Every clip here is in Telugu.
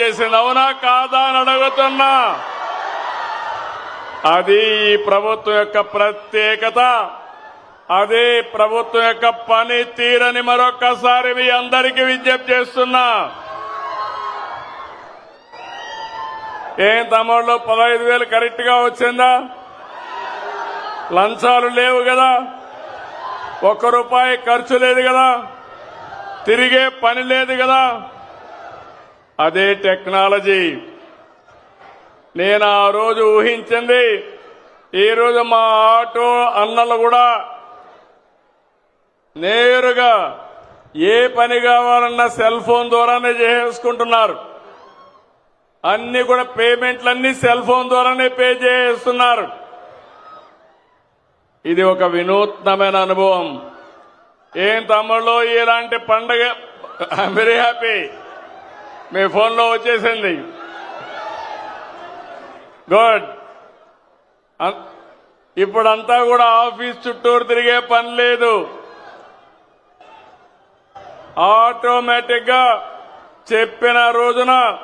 చేసింది అవునా కాదా అని అడుగుతున్నా. అది ఈ ప్రభుత్వం యొక్క ప్రత్యేకత. అదే ప్రభుత్వం యొక్క పని తీరని మరొకసారి మీ అందరికీ విజ్ఞప్తి చేస్తున్నా. ఏం తమ్ముళ్ళు పదహైదు వేలు కరెక్ట్గా వచ్చిందా? లంచాలు లేవు కదా? ఒక్క రూపాయి ఖర్చు లేదు కదా? తిరిగే పని లేదు కదా? అదే టెక్నాలజీ. నేను ఆ రోజు ఊహించింది ఈరోజు మా ఆటో అన్నలు కూడా నేరుగా ఏ పని కావాలన్నా సెల్ ఫోన్ ద్వారానే చేసుకుంటున్నారు అన్ని కూడా పేమెంట్లన్నీ సెల్ ఫోన్ ద్వారానే పే చేస్తున్నారు ఇది ఒక వినూత్నమైన అనుభవం. ఏం తమ్ముళ్ళు ఇలాంటి పండగ వెరీ హ్యాపీ మీ ఫోన్లో వచ్చేసింది. గుడ్ ఇప్పుడంతా కూడా ఆఫీస్ చుట్టూరు తిరిగే పని లేదు. ఆటోమేటిక్గా చెప్పిన రోజున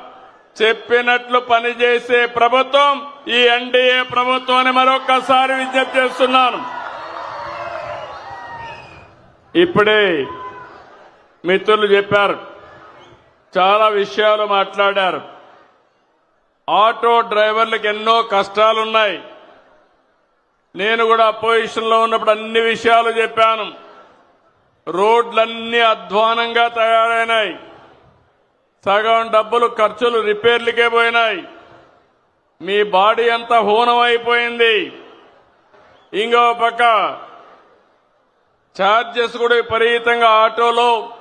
చెప్పినట్లు పనిచేసే ప్రభుత్వం ఈ ఎన్డీఏ ప్రభుత్వం అని మరొకసారి విజ్ఞప్తి చేస్తున్నాను. ఇప్పుడే మిత్రులు చెప్పారు. చాలా విషయాలు మాట్లాడారు. ఆటో డ్రైవర్లకు ఎన్నో కష్టాలున్నాయి. నేను కూడా అపోజిషన్లో ఉన్నప్పుడు అన్ని విషయాలు చెప్పాను. రోడ్లన్నీ అధ్వానంగా తయారైనాయి. సగం డబ్బులు ఖర్చులు రిపేర్లకే పోయినాయి. మీ బాడీ అంతా హూనమైపోయింది. అయిపోయింది ఇంకో పక్క ఛార్జెస్ కూడా విపరీతంగా ఆటోలో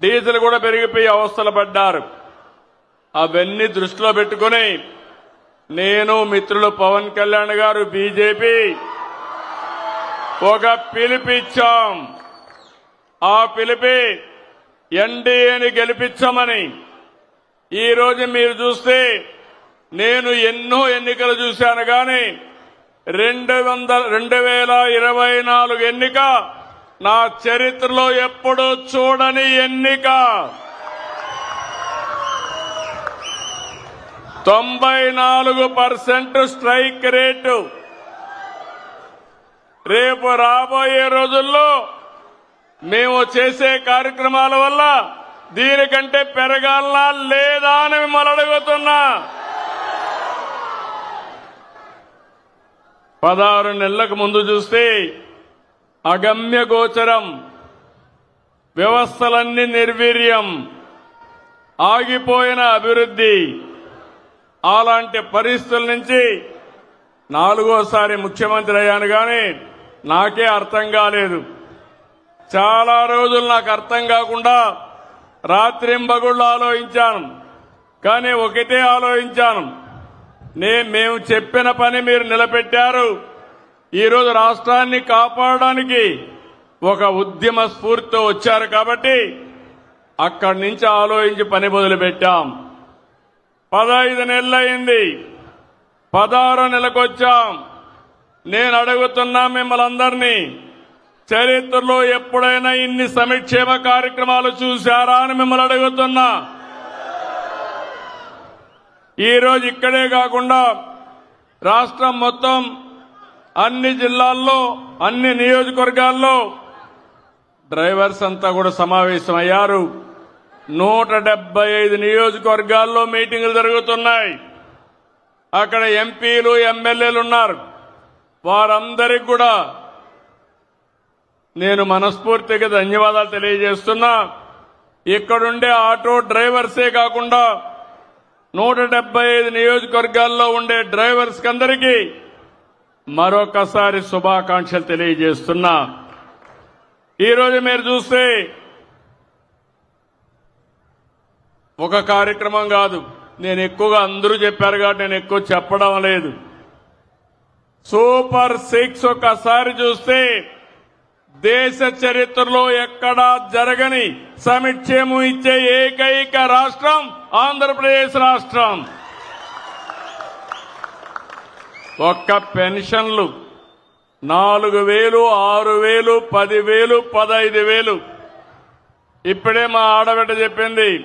డీజిల్ కూడా పెరిగిపోయి అవస్థలు పడ్డారు. అవన్నీ దృష్టిలో పెట్టుకుని నేను మిత్రులు పవన్ కళ్యాణ్ గారు బీజేపీ ఒక పిలిపిచ్చాం. ఆ పిలిపి ఎన్డీఏని గెలిపించమని ఈరోజు మీరు చూస్తే నేను ఎన్నో ఎన్నికలు చూశాను కానీ రెండు వందల రెండు వేల ఇరవై నాలుగు ఎన్నిక నా చరిత్రలో ఎప్పుడూ చూడని ఎన్నిక. తొంభై నాలుగు పర్సెంట్ స్ట్రైక్ రేటు. రేపు రాబోయే రోజుల్లో మేము చేసే కార్యక్రమాల వల్ల దీనికంటే పెరగాలనా లేదా అని మిమ్మల్ని అడుగుతున్నా. పదహారు నెలలకు ముందు చూస్తే అగమ్య గోచరం వ్యవస్థలన్నీ నిర్వీర్యం ఆగిపోయిన అభివృద్ధి. అలాంటి పరిస్థితుల నుంచి నాలుగోసారి ముఖ్యమంత్రి అయ్యాను కానీ నాకే అర్థం కాలేదు. చాలా రోజులు నాకు అర్థం కాకుండా రాత్రింబగుళ్ళు ఆలోచించాను. కానీ ఒకటే ఆలోచించాను. నే మేము చెప్పిన పని మీరు నిలబెట్టారు. ఈరోజు రాష్ట్రాన్ని కాపాడడానికి ఒక ఉద్యమ స్ఫూర్తితో వచ్చారు కాబట్టి అక్కడి నుంచి ఆలోచించి పని మొదలుపెట్టాం. పదహైదు నెలలైంది పదహారో నెలకొచ్చాం. నేను అడుగుతున్నా మిమ్మల్ని అందరినీ చరిత్రలో ఎప్పుడైనా ఇన్ని సంక్షేమ కార్యక్రమాలు చూశారా అని మిమ్మల్ని అడుగుతున్నా. ఈరోజు ఇక్కడే కాకుండా రాష్ట్రం మొత్తం అన్ని జిల్లాల్లో అన్ని నియోజకవర్గాల్లో డ్రైవర్స్ అంతా కూడా సమావేశమయ్యారు. నూట డెబ్బై ఐదు నియోజకవర్గాల్లో మీటింగులు జరుగుతున్నాయి. అక్కడ ఎంపీలు ఎమ్మెల్యేలు ఉన్నారు. వారందరికి కూడా నేను మనస్ఫూర్తిగా ధన్యవాదాలు తెలియజేస్తున్నా. ఇక్కడుండే ఆటో డ్రైవర్సే కాకుండా నూట డెబ్బై ఐదు నియోజకవర్గాల్లో ఉండే డ్రైవర్స్కి అందరికీ మరొకసారి శుభాకాంక్షలు తెలియజేస్తున్నా. ఈరోజు మీరు చూస్తే ఒక కార్యక్రమం కాదు. నేను ఎక్కువగా అందరూ చెప్పారు కాబట్టి నేను ఎక్కువ చెప్పడం లేదు. సూపర్ సిక్స్ ఒకసారి చూస్తే దేశ చరిత్రలో ఎక్కడా జరగని సమిక్షేమం ఇచ్చే ఏకైక రాష్ట్రం ఆంధ్రప్రదేశ్ రాష్ట్రం. ఒక్క పెన్షన్లు నాలుగు వేలు ఆరు వేలు పదివేలు పదహైదు వేలు. ఇప్పుడే మా ఆడబిడ్డ చెప్పింది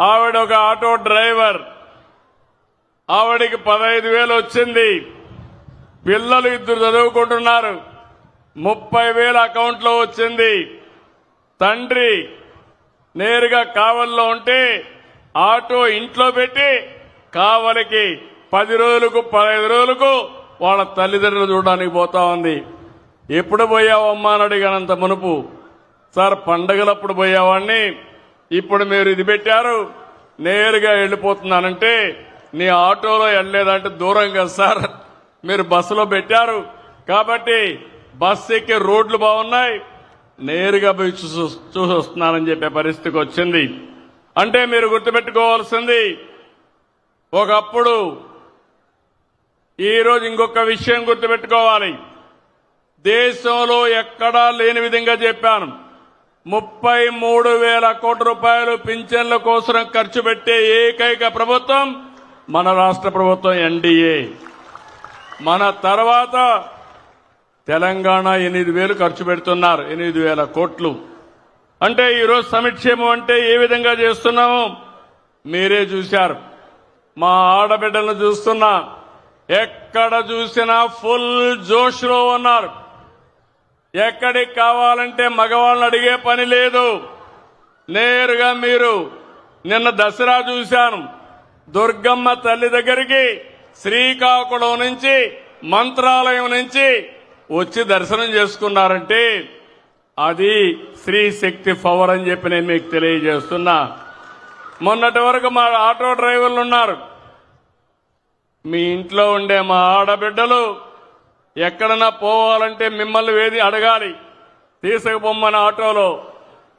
ఆవిడ ఒక ఆటో డ్రైవర్ ఆవిడికి పదహైదు వేలు వచ్చింది. పిల్లలు ఇద్దరు చదువుకుంటున్నారు ముప్పై వేల అకౌంట్లో వచ్చింది. తండ్రి నేరుగా కావల్లో ఉంటే ఆటో ఇంట్లో పెట్టి కావలికి పది రోజులకు పదహైదు రోజులకు వాళ్ళ తల్లిదండ్రులు చూడడానికి పోతా ఉంది. ఎప్పుడు పోయావమ్మా అని అడిగానంత మునుపు. సార్ పండగలప్పుడు పోయేవాడిని ఇప్పుడు మీరు ఇది పెట్టారు. నేరుగా వెళ్ళిపోతున్నానంటే నీ ఆటోలో వెళ్ళలేదంటే దూరం కదా సార్. మీరు బస్సులో పెట్టారు. కాబట్టి బస్సు ఎక్కే రోడ్లు బాగున్నాయి. నేరుగా పోయి చూసి చూసి వస్తున్నానని చెప్పే పరిస్థితికి వచ్చింది. అంటే మీరు గుర్తుపెట్టుకోవాల్సింది ఒకప్పుడు ఈరోజు ఇంకొక విషయం గుర్తుపెట్టుకోవాలి. దేశంలో ఎక్కడా లేని విధంగా చెప్పాను. ముప్పై మూడు వేల కోట్ల రూపాయలు పింఛన్ల కోసం ఖర్చు పెట్టే ఏకైక ప్రభుత్వం మన రాష్ట్ర ప్రభుత్వం ఎన్డీఏ మన తర్వాత తెలంగాణ ఎనిమిది వేలు ఖర్చు పెడుతున్నారు ఎనిమిది వేల కోట్లు. అంటే ఈరోజు సమిక్షేమం అంటే ఏ విధంగా చేస్తున్నామో మీరే చూశారు. మా ఆడబిడ్డలను చూస్తున్నా ఎక్కడ చూసినా ఫుల్ జోష్లో ఉన్నారు. ఎక్కడికి కావాలంటే మగవాళ్ళని అడిగే పని లేదు. నేరుగా మీరు నిన్న దసరా చూశాను. దుర్గమ్మ తల్లి దగ్గరికి శ్రీకాకుళం నుంచి మంత్రాలయం నుంచి వచ్చి దర్శనం చేసుకున్నారంటే అది స్త్రీ శక్తి పవర్ అని చెప్పి నేను మీకు తెలియజేస్తున్నా. మొన్నటి వరకు మా ఆటో డ్రైవర్లు ఉన్నారు. మీ ఇంట్లో ఉండే మా ఆడబిడ్డలు ఎక్కడన్నా పోవాలంటే మిమ్మల్ని వేది అడగాలి. తీసుకుపోమ్మని ఆటోలో.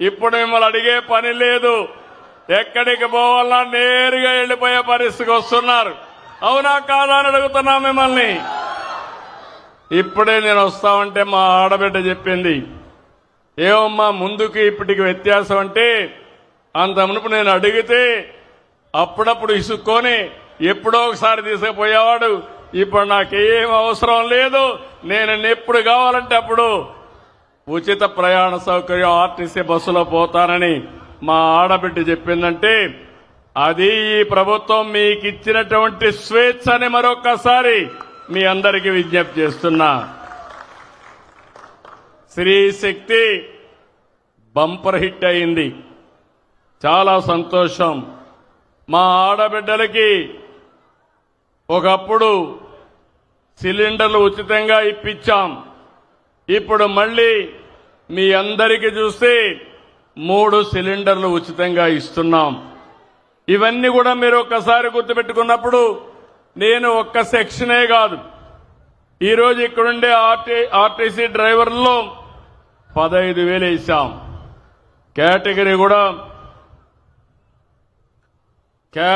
ఇప్పుడు మిమ్మల్ని అడిగే పని లేదు. ఎక్కడికి పోవాలన్నా నేరుగా వెళ్ళిపోయే పరిస్థితికి వస్తున్నారు. అవునా కాదా అని అడుగుతున్నా మిమ్మల్ని. ఇప్పుడే నేను వస్తామంటే మా ఆడబిడ్డ చెప్పింది. ఏమమ్మా ముందుకి ఇప్పటికి వ్యత్యాసం అంటే అంత మునుపు నేను అడిగితే అప్పుడప్పుడు ఇసుక్కొని ఎప్పుడో ఒకసారి తీసుకుపోయేవాడు. ఇప్పుడు నాకేం అవసరం లేదు. నేను ఎప్పుడు కావాలంటే అప్పుడు ఉచిత ప్రయాణ సౌకర్యం ఆర్టీసీ బస్సులో పోతానని మా ఆడబిడ్డ చెప్పిందంటే అది ఈ ప్రభుత్వం మీకు ఇచ్చినటువంటి స్వేచ్ఛ అని మీ అందరికీ విజ్ఞప్తి చేస్తున్నా. స్త్రీ శక్తి బంపర్ హిట్ అయింది. చాలా సంతోషం. మా ఆడబిడ్డలకి ఒకప్పుడు సిలిండర్లు ఉచితంగా ఇప్పించాం. ఇప్పుడు మళ్ళీ మీ అందరికీ చూస్తే మూడు సిలిండర్లు ఉచితంగా ఇస్తున్నాం. ఇవన్నీ కూడా మీరు ఒక్కసారి గుర్తుపెట్టుకున్నప్పుడు నేను ఒక్క సెక్షనే కాదు. ఈరోజు ఇక్కడుండే ఆర్టీ ఆర్టీసీ డ్రైవర్లో పదహైదు వేలు వేసాం కేటగిరీ కూడా